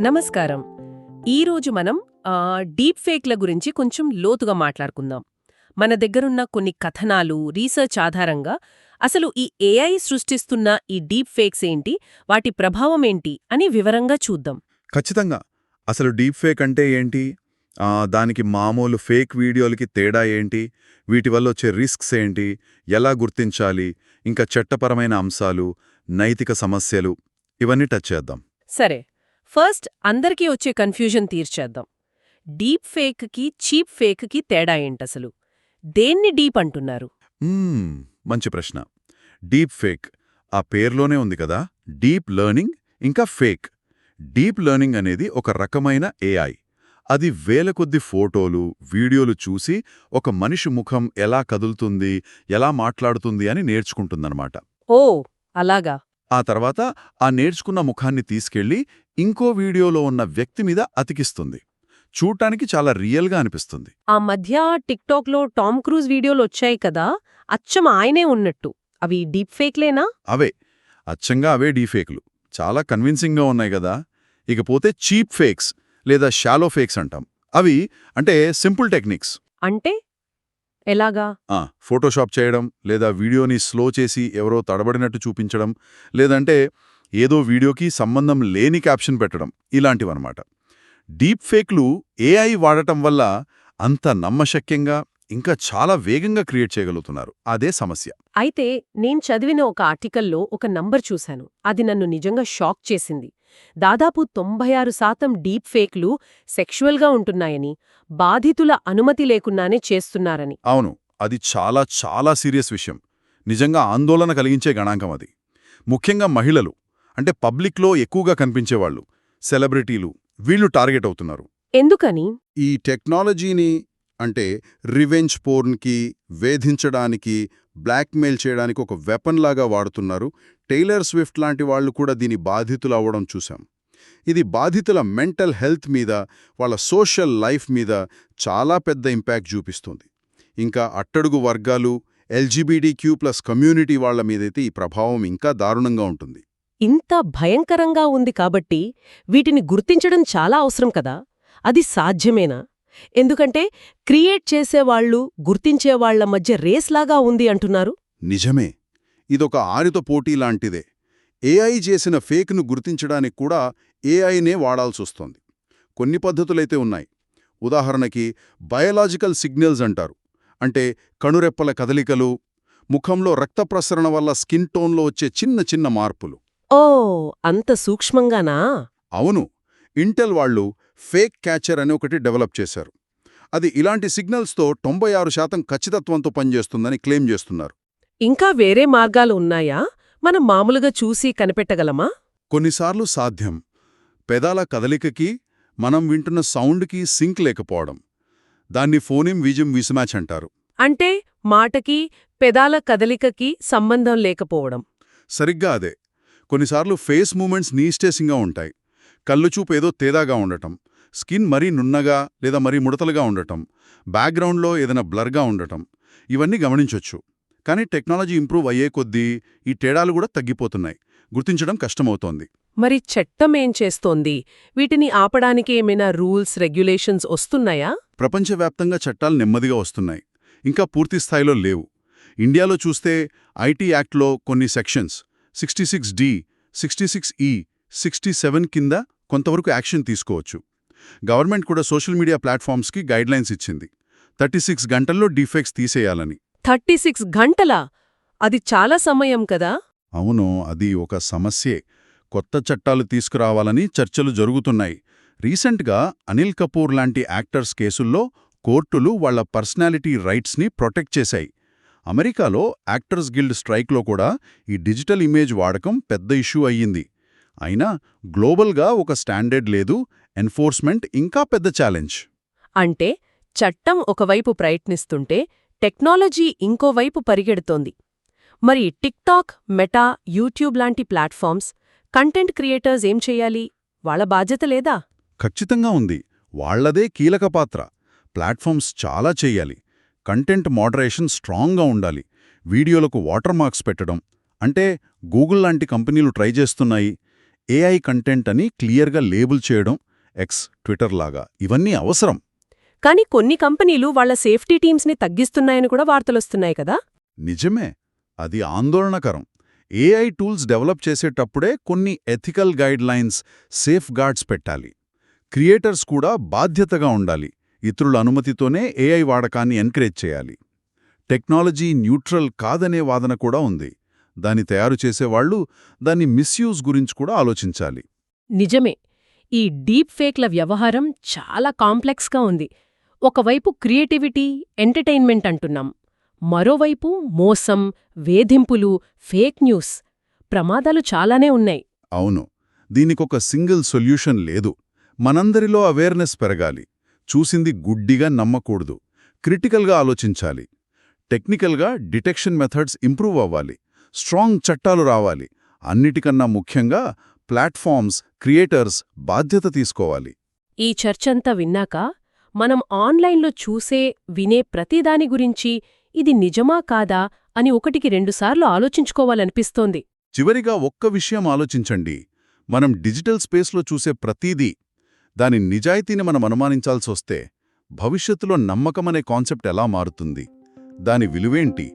నమస్కారం. ఈరోజు మనం డీప్ ఫేక్ల గురించి కొంచెం లోతుగా మాట్లాడుకుందాం. మన దగ్గరున్న కొన్ని కథనాలు రీసెర్చ్ ఆధారంగా అసలు ఈ ఏఐ సృష్టిస్తున్న ఈ డీప్ ఫేక్స్ ఏంటి వాటి ప్రభావం ఏంటి అని వివరంగా చూద్దాం. ఖచ్చితంగా. అసలు డీప్ ఫేక్ అంటే ఏంటి? దానికి మామూలు ఫేక్ వీడియోలకి తేడా ఏంటి? వీటి వల్ల వచ్చే రిస్క్స్ ఏంటి? ఎలా గుర్తించాలి? ఇంకా చట్టపరమైన అంశాలు నైతిక సమస్యలు ఇవన్నీ టచ్ చేద్దాం. సరే. ఫస్ట్ అందరికీ వచ్చే కన్ఫ్యూజన్ తీర్చేద్దాం. డీప్ ఫేక్కి చీప్ ఫేక్కి తేడా ఏంటసలు? దేన్ని డీప్ అంటున్నారు? మంచి ప్రశ్న. డీప్ ఫేక్ ఆ పేర్లోనే ఉంది కదా? డీప్ లెర్నింగ్ ఇంకా ఫేక్. డీప్ లెర్నింగ్ అనేది ఒక రకమైన ఏఐ. అది వేల కొద్ది ఫోటోలు వీడియోలు చూసి ఒక మనిషి ముఖం ఎలా కదులుతుంది ఎలా మాట్లాడుతుంది అని నేర్చుకుంటుందన్నమాట. ఓ అలాగా. ఆ తర్వాత ఆ నేర్చుకున్న ముఖాన్ని తీసుకెళ్ళి ఇంకో వీడియోలో ఉన్న వ్యక్తి మీద అతికిస్తుంది. చూడటానికి చాలా రియల్గా అనిపిస్తుంది. ఆ మధ్య టిక్టాక్లో టామ్ క్రూజ్ వీడియోలు వచ్చాయి కదా అచ్చం ఆయనే ఉన్నట్టు. అవి డీప్ ఫేక్లేనా? అవే. అచ్చంగా అవే డీఫేక్లు చాలా కన్విన్సింగ్గా ఉన్నాయి కదా. ఇకపోతే చీప్ ఫేక్స్ లేదా షాలో ఫేక్స్ అంటాం. అవి అంటే సింపుల్ టెక్నిక్స్. అంటే? ఎలాగా? ఆ, ఫోటోషాప్ చేయడం లేదా వీడియోని స్లో చేసి ఎవరో తడబడినట్టు చూపించడం లేదంటే ఏదో వీడియోకి సంబంధం లేని క్యాప్షన్ పెట్టడం ఇలాంటివన్నమాట. డీప్ ఫేక్లు ఏఐ వాడటం వల్ల అంత నమ్మశక్యంగా ఇంకా చాలా వేగంగా క్రియేట్ చేయగలుగుతున్నారు. అదే సమస్య. అయితే నేను చదివిన ఒక ఆర్టికల్లో ఒక నంబర్ చూశాను. అది నన్ను నిజంగా షాక్ చేసింది. దాదాపు తొంభై ఆరు శాతం డీప్ ఫేక్లు సెక్షువల్గా ఉంటున్నాయని బాధితుల అనుమతి లేకున్నానే చేస్తున్నారని. అవును. అది చాలా చాలా సీరియస్ విషయం. నిజంగా ఆందోళన కలిగించే గణాంకం అది. ముఖ్యంగా మహిళలు. అంటే పబ్లిక్లో ఎక్కువగా కనిపించేవాళ్ళు సెలబ్రిటీలు వీళ్ళు టార్గెట్ అవుతున్నారు. ఎందుకని? ఈ టెక్నాలజీని అంటే రివెంజ్ పోర్న్కి వేధించడానికి బ్లాక్మెయిల్ చేయడానికి ఒక వెపన్ లాగా వాడుతున్నారు. టైలర్ స్విఫ్ట్ లాంటి వాళ్ళు కూడా దీని బాధితులు అవ్వడం చూశాం. ఇది బాధితుల మెంటల్ హెల్త్ మీద వాళ్ళ సోషల్ లైఫ్ మీద చాలా పెద్ద ఇంపాక్ట్ చూపిస్తుంది. ఇంకా అట్టడుగు వర్గాలు ఎల్జీబీడీ క్యూ ప్లస్ కమ్యూనిటీ వాళ్ళ మీదైతే ఈ ప్రభావం ఇంకా దారుణంగా ఉంటుంది. ఇంత భయంకరంగా ఉంది కాబట్టి వీటిని గుర్తించడం చాలా అవసరం కదా? అది సాధ్యమేనా? ఎందుకంటే క్రియేట్ చేసేవాళ్ళు గుర్తించేవాళ్ళ మధ్య రేస్లాగా ఉంది అంటున్నారు. నిజమే. ఇదొక ఆరిత పోటీ లాంటిదే. ఏఐ చేసిన ఫేక్ను గుర్తించడానికి కూడా ఏఐనే వాడాల్సొస్తోంది. కొన్ని పద్ధతులైతే ఉన్నాయి. ఉదాహరణకి బయలాజికల్ సిగ్నల్స్ అంటారు. అంటే కనురెప్పల కదలికలు ముఖంలో రక్త ప్రసరణ వల్ల స్కిన్ టోన్లో వచ్చే చిన్న చిన్న మార్పులు. ఓ అంత సూక్ష్మంగానా? అవును. ఇంటెల్ వాళ్ళు ఫేక్ క్యాచర్ అని ఒకటి డెవలప్ చేశారు. అది ఇలాంటి సిగ్నల్స్తో తొంభై ఆరు శాతం ఖచ్చితత్వంతో పనిచేస్తుందని క్లెయిమ్ చేస్తున్నారు. ఇంకా వేరే మార్గాలు ఉన్నాయా? మనం మామూలుగా చూసి కనిపెట్టగలమా? కొన్నిసార్లు సాధ్యం. పెదాల కదలికకి మనం వింటున్న సౌండ్కి సింక్ లేకపోవడం. దాన్ని ఫోనిం విజం విస్మ్యాచ్ అంటారు. అంటే మాటకి పెదాల కదలికకి సంబంధం లేకపోవడం. సరిగ్గా అదే. కొన్నిసార్లు ఫేస్ మూమెంట్స్ నీస్టేసింగ్గా ఉంటాయి. కళ్ళు చూపు ఏదో తేదాగా ఉండటం స్కిన్ మరీ నున్నగా లేదా మరీ ముడతలుగా ఉండటం బ్యాక్గ్రౌండ్లో ఏదైనా బ్లర్గా ఉండటం ఇవన్నీ గమనించొచ్చు. కానీ టెక్నాలజీ ఇంప్రూవ్ అయ్యే కొద్దీ ఈ తేడాలు కూడా తగ్గిపోతున్నాయి. గుర్తించడం కష్టమవుతోంది. మరి చట్టం ఏం చేస్తోంది? వీటిని ఆపడానికి ఏమైనా రూల్స్ రెగ్యులేషన్స్ వస్తున్నాయా? ప్రపంచవ్యాప్తంగా చట్టాలు నెమ్మదిగా వస్తున్నాయి. ఇంకా పూర్తి స్థాయిలో లేవు. ఇండియాలో చూస్తే ఐటీ యాక్ట్లో కొన్ని sections sixty six D sixty six E sixty seven కింద కొంతవరకు యాక్షన్ తీసుకోవచ్చు. గవర్నమెంట్ కూడా సోషల్ మీడియా ప్లాట్ఫామ్స్కి గైడ్లైన్స్ ఇచ్చింది. థర్టీ సిక్స్ గంటల్లో డీఫెక్ట్స్ తీసేయాలని. థర్టీ సిక్స్ గంటలా? అది చాలా సమయం కదా? అవును అది ఒక సమస్యే. కొత్త చట్టాలు తీసుకురావాలని చర్చలు జరుగుతున్నాయి. రీసెంట్గా అనిల్ కపూర్ లాంటి యాక్టర్స్ కేసుల్లో కోర్టులు వాళ్ళ పర్సనాలిటీ రైట్స్ని ప్రొటెక్ట్ చేశాయి. అమెరికాలో యాక్టర్స్ గిల్డ్ స్ట్రైక్లో కూడా ఈ డిజిటల్ ఇమేజ్ వాడకం పెద్ద ఇష్యూ అయ్యింది. అయినా గ్లోబల్గా ఒక స్టాండర్డ్ లేదు ఎన్ఫోర్స్మెంట్ ఇంకా పెద్ద ఛాలెంజ్. అంటే చట్టం ఒకవైపు ప్రయత్నిస్తుంటే టెక్నాలజీ ఇంకోవైపు పరిగెడుతోంది. మరి టిక్టాక్ మెటా యూట్యూబ్ లాంటి ప్లాట్ఫామ్స్ కంటెంట్ క్రియేటర్స్ ఏం చెయ్యాలి వాళ్ళ బాధ్యత లేదా? ఖచ్చితంగా ఉంది. వాళ్ళదే కీలక పాత్ర. ప్లాట్ఫామ్స్ చాలా చెయ్యాలి కంటెంట్ మోడరేషన్ స్ట్రాంగ్గా ఉండాలి. వీడియోలకు వాటర్ మార్క్స్ పెట్టడం అంటే గూగుల్ లాంటి కంపెనీలు ట్రై చేస్తున్నాయి. ఏఐ కంటెంట్ అని క్లియర్గా లేబుల్ చేయడం ఎక్స్ ట్విట్టర్ లాగా ఇవన్నీ అవసరం. కానీ కొన్ని కంపెనీలు వాళ్ళ సేఫ్టీ టీమ్స్ని తగ్గిస్తున్నాయని కూడా వార్తలొస్తున్నాయి కదా? నిజమే. అది ఆందోళనకరం. ఏఐ టూల్స్ డెవలప్ చేసేటప్పుడే కొన్ని ethical guidelines safeguards పెట్టాలి. క్రియేటర్స్ కూడా బాధ్యతగా ఉండాలి. ఇతరుల అనుమతితోనే ఏఐ వాడకాన్ని ఎంకరేజ్ చేయాలి. టెక్నాలజీ న్యూట్రల్ కాదనే వాదన కూడా ఉంది. దాన్ని తయారు చేసేవాళ్ళు దాన్ని మిస్యూజ్ గురించి కూడా ఆలోచించాలి. నిజమే. ఈ డీప్ ఫేక్ల వ్యవహారం చాలా కాంప్లెక్స్గా ఉంది. ఒకవైపు క్రియేటివిటీ ఎంటర్టైన్మెంట్ అంటున్నాం. మరోవైపు మోసం వేధింపులు ఫేక్ న్యూస్ ప్రమాదాలు చాలానే ఉన్నాయి. అవును. దీనికొక సింగిల్ సొల్యూషన్ లేదు. మనందరిలో అవేర్నెస్ పెరగాలి. చూసింది గుడ్డిగా నమ్మకూడదు. క్రిటికల్గా ఆలోచించాలి. టెక్నికల్గా డిటెక్షన్ మెథడ్స్ ఇంప్రూవ్ అవ్వాలి. స్ట్రాంగ్ చట్టాలు రావాలి. అన్నిటికన్నా ముఖ్యంగా ప్లాట్ఫామ్స్ క్రియేటర్స్ బాధ్యత తీసుకోవాలి. ఈ చర్చంతా విన్నాక మనం ఆన్లైన్లో చూసే వినే ప్రతిదాని గురించి ఇది నిజమా కాదా అని ఒకటికి రెండుసార్లు ఆలోచించుకోవాలనిపిస్తోంది. చివరిగా ఒక్క విషయం ఆలోచించండి. మనం డిజిటల్ స్పేస్లో చూసే ప్రతీదీ దాని నిజాయితీని మనం అనుమానించాల్సొస్తే భవిష్యత్తులో నమ్మకమనే కాన్సెప్ట్ ఎలా మారుతుంది? దాని విలువేంటి?